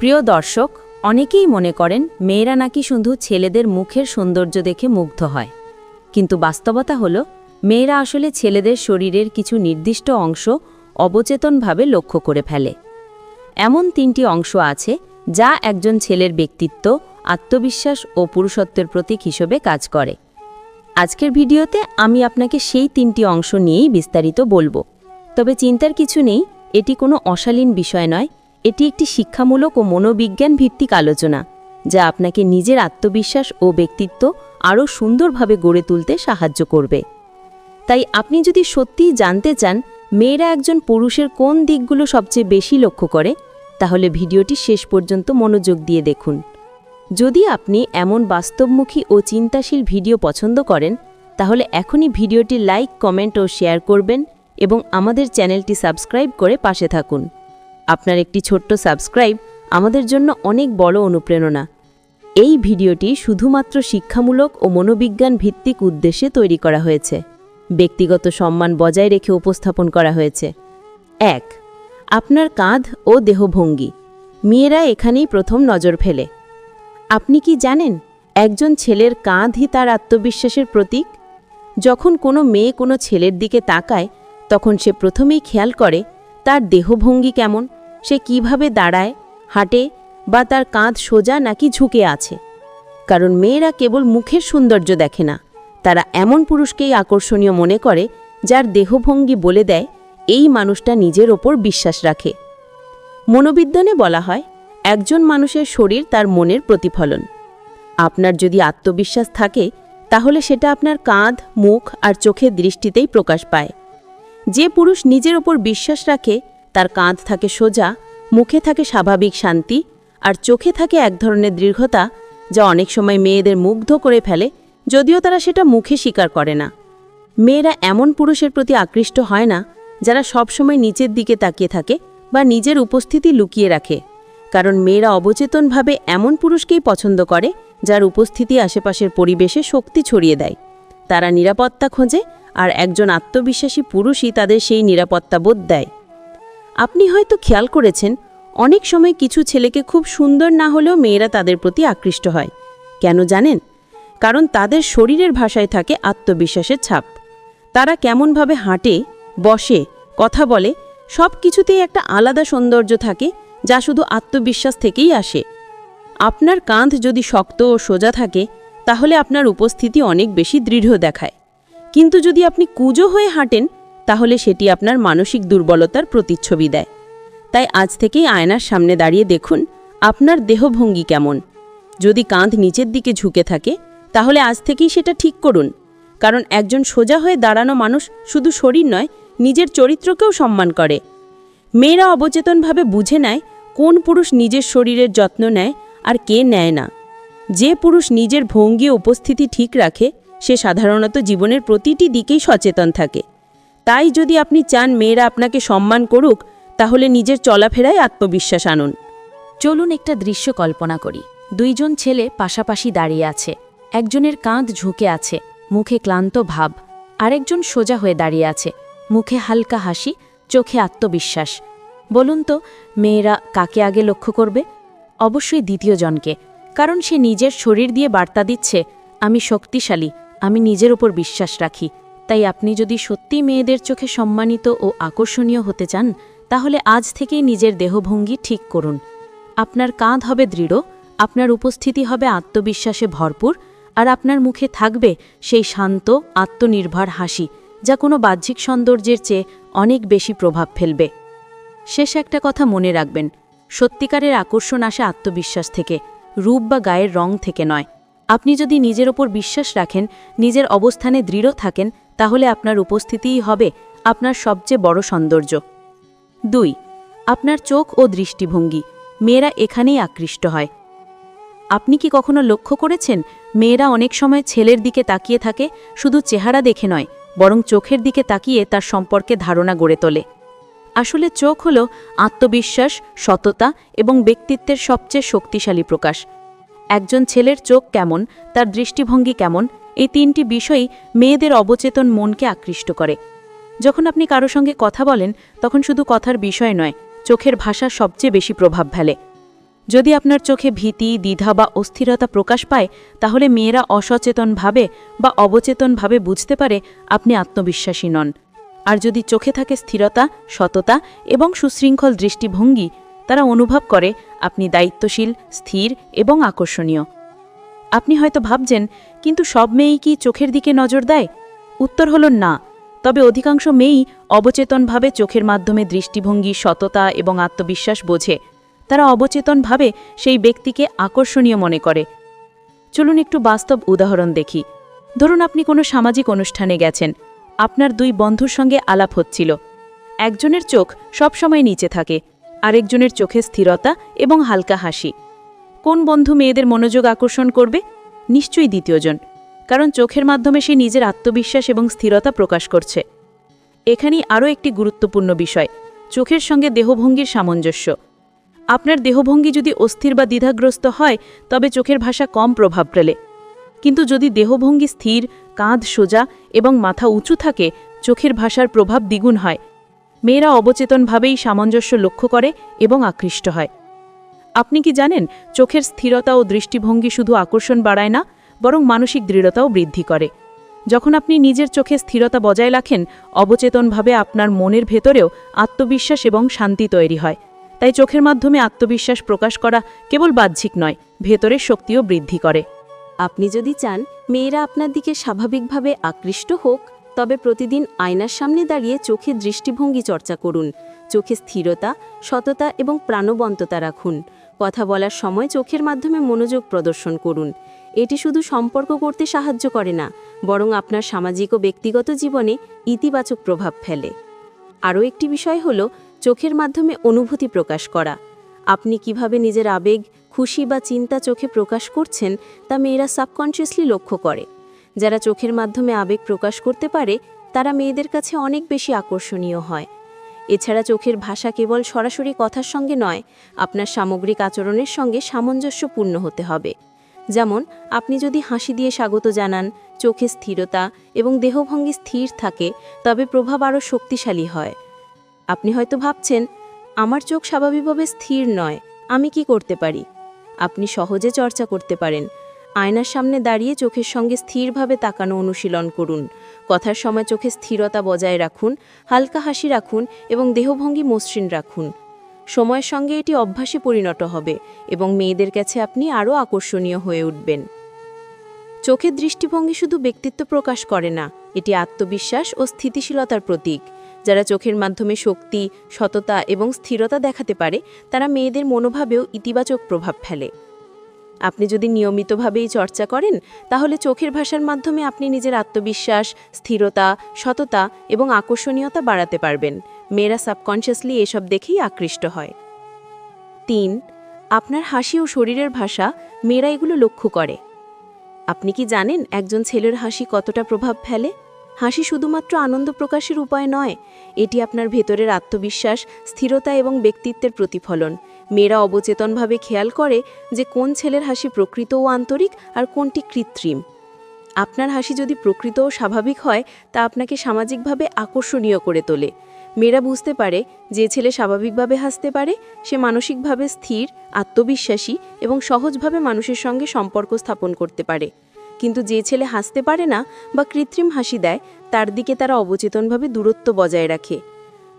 প্রিয় দর্শক, অনেকেই মনে করেন মেয়েরা নাকি শুধু ছেলেদের মুখের সৌন্দর্য দেখে মুগ্ধ হয়। কিন্তু বাস্তবতা হল, মেয়েরা আসলে ছেলেদের শরীরের কিছু নির্দিষ্ট অংশ অবচেতনভাবে লক্ষ্য করে ফেলে। এমন তিনটি অংশ আছে যা একজন ছেলের ব্যক্তিত্ব, আত্মবিশ্বাস ও পুরুষত্বের প্রতীক হিসেবে কাজ করে। আজকের ভিডিওতে আমি আপনাকে সেই তিনটি অংশ নিয়েই বিস্তারিত বলব। তবে চিন্তার কিছু নেই, এটি কোনো অশালীন বিষয় নয় এটি একটি শিক্ষামূলক ও মনোবিজ্ঞান ভিত্তিক আলোচনা, যা আপনাকে নিজের আত্মবিশ্বাস ও ব্যক্তিত্ব আরও সুন্দরভাবে গড়ে তুলতে সাহায্য করবে। তাই আপনি যদি সত্যিই জানতে চান মেয়েরা একজন পুরুষের কোন দিকগুলো সবচেয়ে বেশি লক্ষ্য করে, তাহলে ভিডিওটি শেষ পর্যন্ত মনোযোগ দিয়ে দেখুন। যদি আপনি এমন বাস্তবমুখী ও চিন্তাশীল ভিডিও পছন্দ করেন, তাহলে এখনই ভিডিওটি লাইক, কমেন্ট ও শেয়ার করবেন এবং আমাদের চ্যানেলটি সাবস্ক্রাইব করে পাশে থাকুন। আপনার একটি ছোট্ট সাবস্ক্রাইব আমাদের জন্য অনেক বড় অনুপ্রেরণা। এই ভিডিওটি শুধুমাত্র শিক্ষামূলক ও মনোবিজ্ঞান ভিত্তিক উদ্দেশ্যে তৈরি করা হয়েছে। ব্যক্তিগত সম্মান বজায় রেখে উপস্থাপন করা হয়েছে। এক, আপনার কাঁধ ও দেহভঙ্গি। মেয়েরা এখানেই প্রথম নজর ফেলে। আপনি কি জানেন একজন ছেলের কাঁধই তার আত্মবিশ্বাসের প্রতীক? যখন কোনো মেয়ে কোনো ছেলের দিকে তাকায়, তখন সে প্রথমেই খেয়াল করে তার দেহভঙ্গি কেমন। সে কীভাবে দাঁড়ায়, হাঁটে বা তার কাঁধ সোজা নাকি ঝুঁকে আছে। কারণ মেয়েরা কেবল মুখের সৌন্দর্য দেখে না, তারা এমন পুরুষকেই আকর্ষণীয় মনে করে যার দেহভঙ্গি বলে দেয়, এই মানুষটা নিজের ওপর বিশ্বাস রাখে। মনোবিজ্ঞানে বলা হয়, একজন মানুষের শরীর তার মনের প্রতিফলন। আপনার যদি আত্মবিশ্বাস থাকে, তাহলে সেটা আপনার কাঁধ, মুখ আর চোখের দৃষ্টিতেই প্রকাশ পায়। যে পুরুষ নিজের ওপর বিশ্বাস রাখে তার কাঁধ থাকে সোজা, মুখে থাকে স্বাভাবিক শান্তি, আর চোখে থাকে এক ধরনের দৃঢ়তা যা অনেক সময় মেয়েদের মুগ্ধ করে ফেলে, যদিও তারা সেটা মুখে স্বীকার করে না। মেয়েরা এমন পুরুষের প্রতি আকৃষ্ট হয় না, যারা সবসময় নিচের দিকে তাকিয়ে থাকে বা নিজের উপস্থিতি লুকিয়ে রাখে, কারণ মেয়েরা অবচেতনভাবে এমন পুরুষকেই পছন্দ করে, যার উপস্থিতি আশেপাশের পরিবেশে শক্তি ছড়িয়ে দেয়। তারা নিরাপত্তা খোঁজে, আর একজন আত্মবিশ্বাসী পুরুষই তাদের সেই নিরাপত্তা বোধ দেয়। আপনি হয়তো খেয়াল করেছেন, অনেক সময় কিছু ছেলেকে খুব সুন্দর না হলেও মেয়েরা তাদের প্রতি আকৃষ্ট হয়। কেন জানেন? কারণ তাদের শরীরের ভাষায় থাকে আত্মবিশ্বাসের ছাপ। তারা কেমনভাবে হাঁটে, বসে, কথা বলে, সব কিছুতেই একটা আলাদা সৌন্দর্য থাকে যা শুধু আত্মবিশ্বাস থেকেই আসে। আপনার কাঁধ যদি শক্ত ও সোজা থাকে, তাহলে আপনার উপস্থিতি অনেক বেশি দৃঢ় দেখায়। কিন্তু যদি আপনি কুজো হয়ে হাঁটেন তাহলে সেটি আপনার মানসিক দুর্বলতার প্রতিচ্ছবি দেয়। তাই আজ থেকেই আয়নার সামনে দাঁড়িয়ে দেখুন, আপনার দেহভঙ্গি কেমন। যদি কাঁধ নিচের দিকে ঝুঁকে থাকে, তাহলে আজ থেকেই সেটা ঠিক করুন। কারণ একজন সোজা হয়ে দাঁড়ানো মানুষ শুধু শরীর নয়, নিজের চরিত্রকেও সম্মান করে। মেয়েরা অবচেতনভাবে বুঝে নেয় কোন পুরুষ নিজের শরীরের যত্ন নেয় আর কে নেয় না। যে পুরুষ নিজের ভঙ্গি উপস্থিতি ঠিক রাখে, সে সাধারণত জীবনের প্রতিটি দিকেই সচেতন থাকে। তাই যদি আপনি চান মেয়েরা আপনাকে সম্মান করুক, তাহলে নিজের চলাফেরায় আত্মবিশ্বাস আনুন। চলুন একটা দৃশ্য কল্পনা করি। দুইজন ছেলে পাশাপাশি দাঁড়িয়ে আছে। একজনের কাঁধ ঝুঁকে আছে, মুখে ক্লান্ত ভাব। আরেকজন সোজা হয়ে দাঁড়িয়ে আছে, মুখে হালকা হাসি, চোখে আত্মবিশ্বাস। বলুন তো, মেয়েরা কাকে আগে লক্ষ্য করবে? অবশ্যই দ্বিতীয় জনকে কারণ সে নিজের শরীর দিয়ে বার্তা দিচ্ছে, আমি শক্তিশালী, আমি নিজের ওপর বিশ্বাস রাখি। তাই আপনি যদি সত্যি মেয়েদের চোখে সম্মানিত ও আকর্ষণীয় হতে চান, তাহলে আজ থেকেই নিজের দেহভঙ্গি ঠিক করুন। আপনার কাঁধ হবে দৃঢ়, আপনার উপস্থিতি হবে আত্মবিশ্বাসে ভরপুর, আর আপনার মুখে থাকবে সেই শান্ত, আত্মনির্ভর হাসি, যা কোনো বাহ্যিক সৌন্দর্যের চেয়ে অনেক বেশি প্রভাব ফেলবে। শেষ একটা কথা মনে রাখবেন, সত্যিকারের আকর্ষণ আসে আত্মবিশ্বাস থেকে, রূপ বা গায়ের রং থেকে নয়। আপনি যদি নিজের ওপর বিশ্বাস রাখেন, নিজের অবস্থানে দৃঢ় থাকেন তাহলে আপনার উপস্থিতিই হবে আপনার সবচেয়ে বড় সৌন্দর্য। দুই, আপনার চোখ ও দৃষ্টিভঙ্গি। মেয়েরা এখানেই আকৃষ্ট হয়। আপনি কি কখনো লক্ষ্য করেছেন, মেয়েরা অনেক সময় ছেলের দিকে তাকিয়ে থাকে, শুধু চেহারা দেখে নয়, বরং চোখের দিকে তাকিয়ে তার সম্পর্কে ধারণা গড়ে তোলে? আসলে চোখ হল আত্মবিশ্বাস, সততা এবং ব্যক্তিত্বের সবচেয়ে শক্তিশালী প্রকাশ। একজন ছেলের চোখ কেমন, তার দৃষ্টিভঙ্গি কেমন এই তিনটি বিষয়ই মেয়েদের অবচেতন মনকে আকৃষ্ট করে। যখন আপনি কারও সঙ্গে কথা বলেন, তখন শুধু কথার বিষয় নয়, চোখের ভাষা সবচেয়ে বেশি প্রভাব ফেলে। যদি আপনার চোখে ভীতি, দ্বিধা বা অস্থিরতা প্রকাশ পায়, তাহলে মেয়েরা অসচেতনভাবে বা অবচেতনভাবে বুঝতে পারে আপনি আত্মবিশ্বাসী নন। আর যদি চোখে থাকে স্থিরতা, সততা এবং সুশৃঙ্খল দৃষ্টিভঙ্গি, তারা অনুভব করে আপনি দায়িত্বশীল, স্থির এবং আকর্ষণীয়। আপনি হয়তো ভাবছেন কিন্তু সব মেয়েই কি চোখের দিকে নজর দেয়? উত্তর হল না। তবে অধিকাংশ মেয়েই অবচেতনভাবে চোখের মাধ্যমে দৃষ্টিভঙ্গি, সততা এবং আত্মবিশ্বাস বোঝে। তারা অবচেতনভাবে সেই ব্যক্তিকে আকর্ষণীয় মনে করে। চলুন একটু বাস্তব উদাহরণ দেখি। ধরুন আপনি কোনো সামাজিক অনুষ্ঠানে গেছেন। আপনার দুই বন্ধুর সঙ্গে আলাপ হচ্ছিল। একজনের চোখ সবসময় নিচে থাকে, আরেকজনের চোখে স্থিরতা এবং হালকা হাসি। কোন বন্ধু মেয়েদের মনোযোগ আকর্ষণ করবে? নিশ্চয়ই দ্বিতীয়জন, কারণ চোখের মাধ্যমে সে নিজের আত্মবিশ্বাস এবং স্থিরতা প্রকাশ করছে। এখানেই আরও একটি গুরুত্বপূর্ণ বিষয়, চোখের সঙ্গে দেহভঙ্গির সামঞ্জস্য। আপনার দেহভঙ্গি যদি অস্থির বা দ্বিধাগ্রস্ত হয়, তবে চোখের ভাষা কম প্রভাব ফেলে। কিন্তু যদি দেহভঙ্গি স্থির, কাঁধ সোজা এবং মাথা উঁচু থাকে, চোখের ভাষার প্রভাব দ্বিগুণ হয়। মেয়েরা অবচেতনভাবেই সামঞ্জস্য লক্ষ্য করে এবং আকৃষ্ট হয়। আপনি কি জানেন, চোখের স্থিরতা ও দৃষ্টিভঙ্গি শুধু আকর্ষণ বাড়ায় না, বরং মানসিক দৃঢ়তাও বৃদ্ধি করে। যখন আপনি নিজের চোখে স্থিরতা বজায় রাখেন, অবচেতনভাবে আপনার মনের ভেতরেও আত্মবিশ্বাস এবং শান্তি তৈরি হয়। তাই চোখের মাধ্যমে আত্মবিশ্বাস প্রকাশ করা কেবল বাহ্যিক নয় ভেতরের শক্তিও বৃদ্ধি করে। আপনি যদি চান, মেয়েরা আপনার দিকে স্বাভাবিকভাবে আকৃষ্ট হোক তবে প্রতিদিন আয়নার সামনে দাঁড়িয়ে চোখে দৃষ্টিভঙ্গি চর্চা করুন। চোখে স্থিরতা, সততা এবং প্রাণবন্ততা রাখুন। কথা বলার সময় চোখের মাধ্যমে মনোযোগ প্রদর্শন করুন। এটি শুধু সম্পর্ক করতে সাহায্য করে না, বরং আপনার সামাজিক ও ব্যক্তিগত জীবনে ইতিবাচক প্রভাব ফেলে। আরও একটি বিষয় হল চোখের মাধ্যমে অনুভূতি প্রকাশ করা। আপনি কীভাবে নিজের আবেগ, খুশি বা চিন্তা চোখে প্রকাশ করছেন তা মেয়েরা সাবকনশিয়াসলি লক্ষ্য করে। যারা চোখের মাধ্যমে আবেগ প্রকাশ করতে পারে, তারা মেয়েদের কাছে অনেক বেশি আকর্ষণীয় হয়। এছাড়া চোখের ভাষা কেবল সরাসরি কথার সঙ্গে নয়, আপনার সামগ্রিক আচরণের সঙ্গে সামঞ্জস্যপূর্ণ হতে হবে। যেমন, আপনি যদি হাসি দিয়ে স্বাগত জানান, চোখে স্থিরতা এবং দেহভঙ্গি স্থির থাকে, তবে প্রভাব আরও শক্তিশালী হয়। আপনি হয়তো ভাবছেন, আমার চোখ স্বাভাবিকভাবে স্থির নয়, আমি কি করতে পারি? আপনি সহজে চর্চা করতে পারেন আয়নার সামনে দাঁড়িয়ে চোখের সঙ্গে স্থিরভাবে তাকানো অনুশীলন করুন। কথার সময় চোখে স্থিরতা বজায় রাখুন, হালকা হাসি রাখুন এবং দেহভঙ্গি মসৃণ রাখুন। সময়ের সঙ্গে এটি অভ্যাসে পরিণত হবে এবং মেয়েদের কাছে আপনি আরও আকর্ষণীয় হয়ে উঠবেন। চোখের দৃষ্টিভঙ্গি শুধু ব্যক্তিত্ব প্রকাশ করে না, এটি আত্মবিশ্বাস ও স্থিতিশীলতার প্রতীক। যারা চোখের মাধ্যমে শক্তি, সততা এবং স্থিরতা দেখাতে পারে, তারা মেয়েদের মনোভাবেও ইতিবাচক প্রভাব ফেলে। আপনি যদি নিয়মিতভাবেই চর্চা করেন, তাহলে চোখের ভাষার মাধ্যমে আপনি নিজের আত্মবিশ্বাস, স্থিরতা, সততা এবং আকর্ষণীয়তা বাড়াতে পারবেন। মেয়েরা সাবকনশিয়াসলি এসব দেখেই আকৃষ্ট হয়। তিন, আপনার হাসি ও শরীরের ভাষা মেয়েরা এগুলো লক্ষ্য করে। আপনি কি জানেন একজন ছেলের হাসি কতটা প্রভাব ফেলে? হাসি শুধুমাত্র আনন্দ প্রকাশের উপায় নয়, এটি আপনার ভেতরের আত্মবিশ্বাস, স্থিরতা এবং ব্যক্তিত্বের প্রতিফলন। মেয়েরা অবচেতনভাবে খেয়াল করে যে কোন ছেলের হাসি প্রকৃত ও আন্তরিক আর কোনটি কৃত্রিম। আপনার হাসি যদি প্রকৃত ও স্বাভাবিক হয়, তা আপনাকে সামাজিকভাবে আকর্ষণীয় করে তোলে। মেয়েরা বুঝতে পারে যে ছেলে স্বাভাবিকভাবে হাসতে পারে, সে মানসিকভাবে স্থির, আত্মবিশ্বাসী এবং সহজভাবে মানুষের সঙ্গে সম্পর্ক স্থাপন করতে পারে। কিন্তু যে ছেলে হাসতে পারে না বা কৃত্রিম হাসি দেয়, তার দিকে তারা অবচেতনভাবে দূরত্ব বজায় রাখে।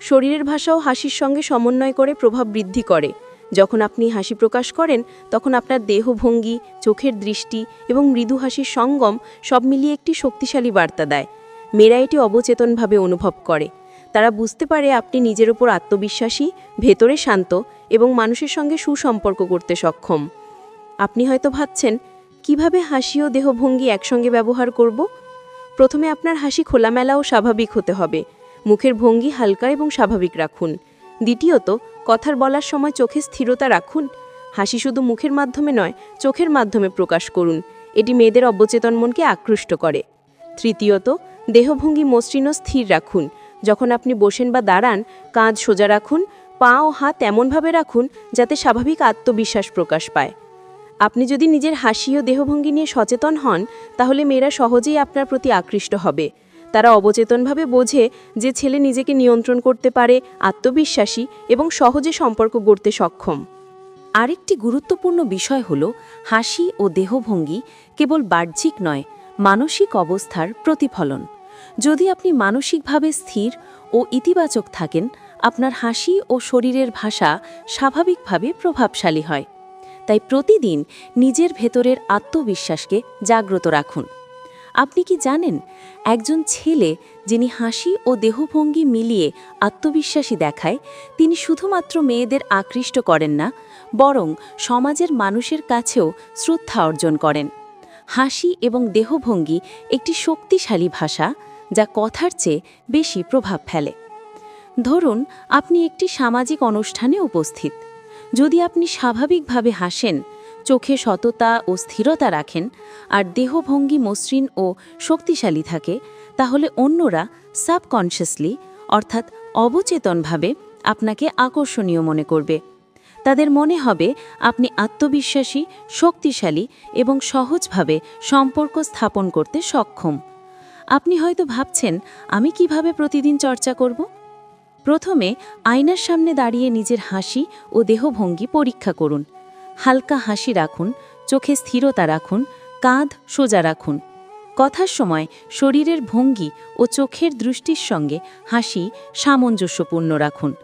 শরীরের ভাষাও হাসির সঙ্গে সমন্বয় করে প্রভাব বৃদ্ধি করে। যখন আপনি হাসি প্রকাশ করেন, তখন আপনার দেহভঙ্গি, চোখের দৃষ্টি এবং মৃদু হাসির সঙ্গম সব মিলিয়ে একটি শক্তিশালী বার্তা দেয়। মেয়েরা এটি অবচেতনভাবে অনুভব করে। তারা বুঝতে পারে আপনি নিজের ওপর আত্মবিশ্বাসী, ভেতরে শান্ত এবং মানুষের সঙ্গে সুসম্পর্ক করতে সক্ষম। আপনি হয়তো ভাবছেন, কীভাবে হাসি ও দেহভঙ্গি একসঙ্গে ব্যবহার করব? প্রথমে আপনার হাসি খোলামেলা ও স্বাভাবিক হতে হবে। মুখের ভঙ্গি হালকা এবং স্বাভাবিক রাখুন। দ্বিতীয়ত কথার বলার সময় চোখে স্থিরতা রাখুন। হাসি শুধু মুখের মাধ্যমে নয়, চোখের মাধ্যমে প্রকাশ করুন। এটি মেয়েদের অবচেতন মনকে আকৃষ্ট করে। তৃতীয়ত, দেহভঙ্গি মসৃণ স্থির রাখুন। যখন আপনি বসেন বা দাঁড়ান, কাঁধ সোজা রাখুন, পা ও হাত এমনভাবে রাখুন যাতে স্বাভাবিক আত্মবিশ্বাস প্রকাশ পায়। আপনি যদি নিজের হাসি ও দেহভঙ্গি নিয়ে সচেতন হন, তাহলে মেয়েরা সহজেই আপনার প্রতি আকৃষ্ট হবে। তারা অবচেতনভাবে বোঝে যে ছেলে নিজেকে নিয়ন্ত্রণ করতে পারে, আত্মবিশ্বাসী এবং সহজে সম্পর্ক গড়তে সক্ষম। আরেকটি গুরুত্বপূর্ণ বিষয় হল, হাসি ও দেহভঙ্গি কেবল বাহ্যিক নয়, মানসিক অবস্থার প্রতিফলন। যদি আপনি মানসিকভাবে স্থির ও ইতিবাচক থাকেন, আপনার হাসি ও শরীরের ভাষা স্বাভাবিকভাবে প্রভাবশালী হয়। তাই প্রতিদিন নিজের ভেতরের আত্মবিশ্বাসকে জাগ্রত রাখুন। আপনি কি জানেন, একজন ছেলে যিনি হাসি ও দেহভঙ্গি মিলিয়ে আত্মবিশ্বাসী দেখায়, তিনি শুধুমাত্র মেয়েদের আকৃষ্ট করেন না, বরং সমাজের মানুষের কাছেও শ্রদ্ধা অর্জন করেন। হাসি এবং দেহভঙ্গি একটি শক্তিশালী ভাষা, যা কথার চেয়ে বেশি প্রভাব ফেলে। ধরুন, আপনি একটি সামাজিক অনুষ্ঠানে উপস্থিত। যদি আপনি স্বাভাবিকভাবে হাসেন চোখে সততা ও স্থিরতা রাখেন, আর দেহভঙ্গি মসৃণ ও শক্তিশালী থাকে, তাহলে অন্যরা সাবকনশিয়াসলি, অর্থাৎ অবচেতনভাবে, আপনাকে আকর্ষণীয় মনে করবে। তাদের মনে হবে আপনি আত্মবিশ্বাসী, শক্তিশালী এবং সহজভাবে সম্পর্ক স্থাপন করতে সক্ষম। আপনি হয়তো ভাবছেন, আমি কীভাবে প্রতিদিন চর্চা করব? প্রথমে আয়নার সামনে দাঁড়িয়ে নিজের হাসি ও দেহভঙ্গি পরীক্ষা করুন। হালকা হাসি রাখুন, চোখে স্থিরতা রাখুন, কাঁধ সোজা রাখুন। কথার সময় শরীরের ভঙ্গি ও চোখের দৃষ্টির সঙ্গে হাসি সামঞ্জস্যপূর্ণ রাখুন।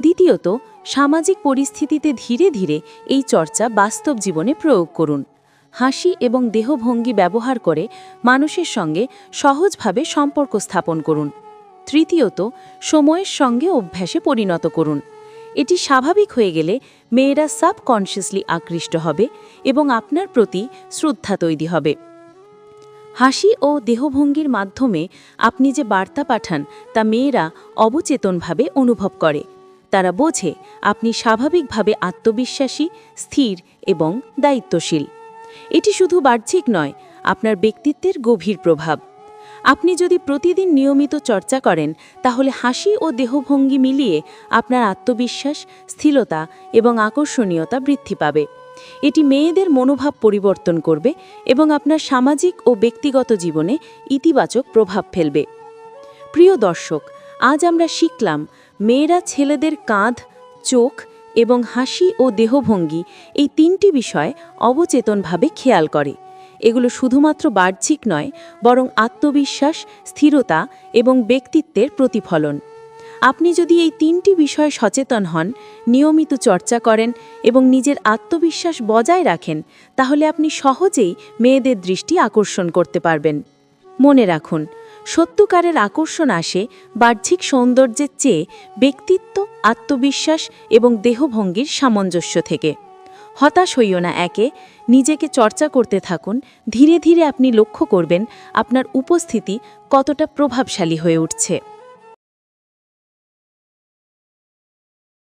দ্বিতীয়ত, সামাজিক পরিস্থিতিতে ধীরে ধীরে এই চর্চা বাস্তব জীবনে প্রয়োগ করুন। হাসি এবং দেহভঙ্গি ব্যবহার করে মানুষের সঙ্গে সহজভাবে সম্পর্ক স্থাপন করুন। তৃতীয়ত, সময়ের সঙ্গে অভ্যাসে পরিণত করুন। এটি স্বাভাবিক হয়ে গেলে মেয়েরা সাবকনশিয়াসলি আকৃষ্ট হবে এবং আপনার প্রতি শ্রদ্ধা তৈরি হবে। হাসি ও দেহভঙ্গির মাধ্যমে আপনি যে বার্তা পাঠান তা মেয়েরা অবচেতনভাবে অনুভব করে। তারা বোঝে আপনি স্বাভাবিকভাবে আত্মবিশ্বাসী, স্থির এবং দায়িত্বশীল। এটি শুধু বাহ্যিক নয়, আপনার ব্যক্তিত্বের গভীর প্রভাব। আপনি যদি প্রতিদিন নিয়মিত চর্চা করেন, তাহলে হাসি ও দেহভঙ্গি মিলিয়ে আপনার আত্মবিশ্বাস স্থিরতা এবং আকর্ষণীয়তা বৃদ্ধি পাবে। এটি মেয়েদের মনোভাব পরিবর্তন করবে এবং আপনার সামাজিক ও ব্যক্তিগত জীবনে ইতিবাচক প্রভাব ফেলবে। প্রিয় দর্শক, আজ আমরা শিখলাম মেয়েরা ছেলেদের কাঁধ, চোখ এবং হাসি ও দেহভঙ্গি এই তিনটি বিষয় অবচেতনভাবে খেয়াল করে। এগুলো শুধুমাত্র বাহ্যিক নয়, বরং আত্মবিশ্বাস, স্থিরতা এবং ব্যক্তিত্বের প্রতিফলন। আপনি যদি এই তিনটি বিষয়ে সচেতন হন, নিয়মিত চর্চা করেন এবং নিজের আত্মবিশ্বাস বজায় রাখেন, তাহলে আপনি সহজেই মেয়েদের দৃষ্টি আকর্ষণ করতে পারবেন। মনে রাখুন, সত্যকারের আকর্ষণ আসে বাহ্যিক সৌন্দর্যের চেয়ে ব্যক্তিত্ব, আত্মবিশ্বাস এবং দেহভঙ্গির সামঞ্জস্য থেকে। হতাশ হইও না, একে। নিজেকে চর্চা করতে থাকুন। ধীরে ধীরে আপনি লক্ষ্য করবেন আপনার উপস্থিতি কতটা প্রভাবশালী হয়ে উঠছে।